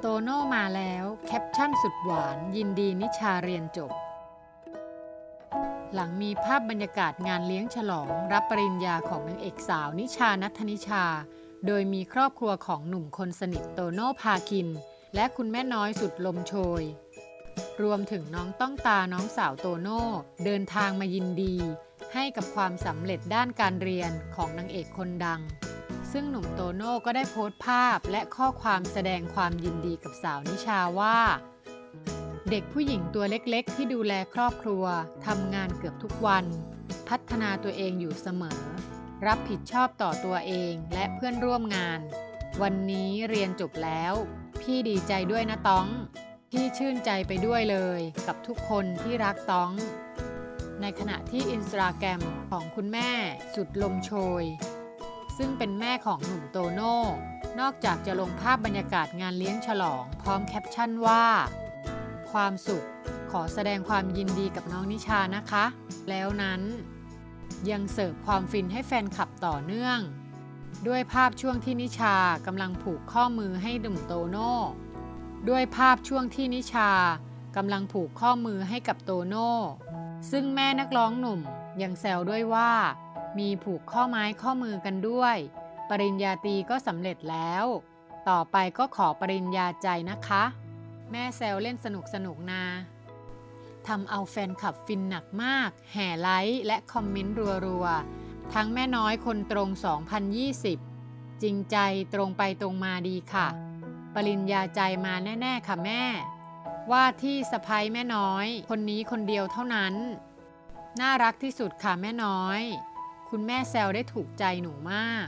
โตโน่มาแล้วแคปชั่นสุดหวานยินดีนิชาเรียนจบ หลังมีภาพบรรยากาศงานเลี้ยงฉลองรับปริญญาของนางเอกสาวนิชานัทนิชา โดยมีครอบครัวของหนุ่มคนสนิทโตโน่พาคิน และคุณแม่น้อยสุดลมโชย รวมถึงน้องต้องตาน้องสาวโตโน่เดินทางมายินดี ให้กับความสำเร็จด้านการเรียนของนางเอกคนดัง ซึ่งหนุ่มโตโน่ก็ได้โพสต์ภาพและข้อความแสดงความยินดีกับสาวนิชาว่า เด็กผู้หญิงตัวเล็กๆ ที่ดูแลครอบครัวทำงานเกือบทุกวัน พัฒนาตัวเองอยู่เสมอ รับผิดชอบต่อตัวเองและเพื่อนร่วมงาน วันนี้เรียนจบแล้ว พี่ดีใจด้วยนะต้องพี่ชื่นใจไปด้วยเลยกับทุกคนที่รักต้อง ในขณะที่อินสตาแกรมของคุณแม่สุดลมโชย ซึ่งเป็นแม่ของหนุ่มโตโน่ นอกจากจะลงภาพบรรยากาศงานเลี้ยงฉลอง พร้อมแคปชั่นว่า ความสุข ขอแสดงความยินดีกับน้องนิชานะคะ แล้วนั้นยังเสิร์ฟความฟินให้แฟนคลับต่อเนื่อง ด้วยภาพช่วงที่นิชากำลังผูกข้อมือให้หนุ่มโตโน่ ด้วยภาพช่วงที่นิชากำลังผูกข้อมือให้กับโตโน่ ซึ่งแม่นักร้องหนุ่มยังแซวด้วยว่า มีผูกข้อไม้ข้อมือกันด้วย ปริญญาตรีก็สำเร็จแล้ว ต่อไปก็ขอปริญญาใจนะคะ แม่แซวเล่นสนุกสนุกนาทำเอาแฟนคลับฟินหนักมาก แห่ไลค์และคอมเมนต์รัวๆ ทั้งแม่น้อยคนตรง 2020 จริงใจตรงไปตรงมาดีค่ะ ปริญญาใจมาแน่ๆค่ะแม่ ว่าที่สะพ้ยแม่น้อย คนนี้คนเดียวเท่านั้น น่ารักที่สุดค่ะแม่น้อย คุณแม่แซวได้ถูกใจหนูมาก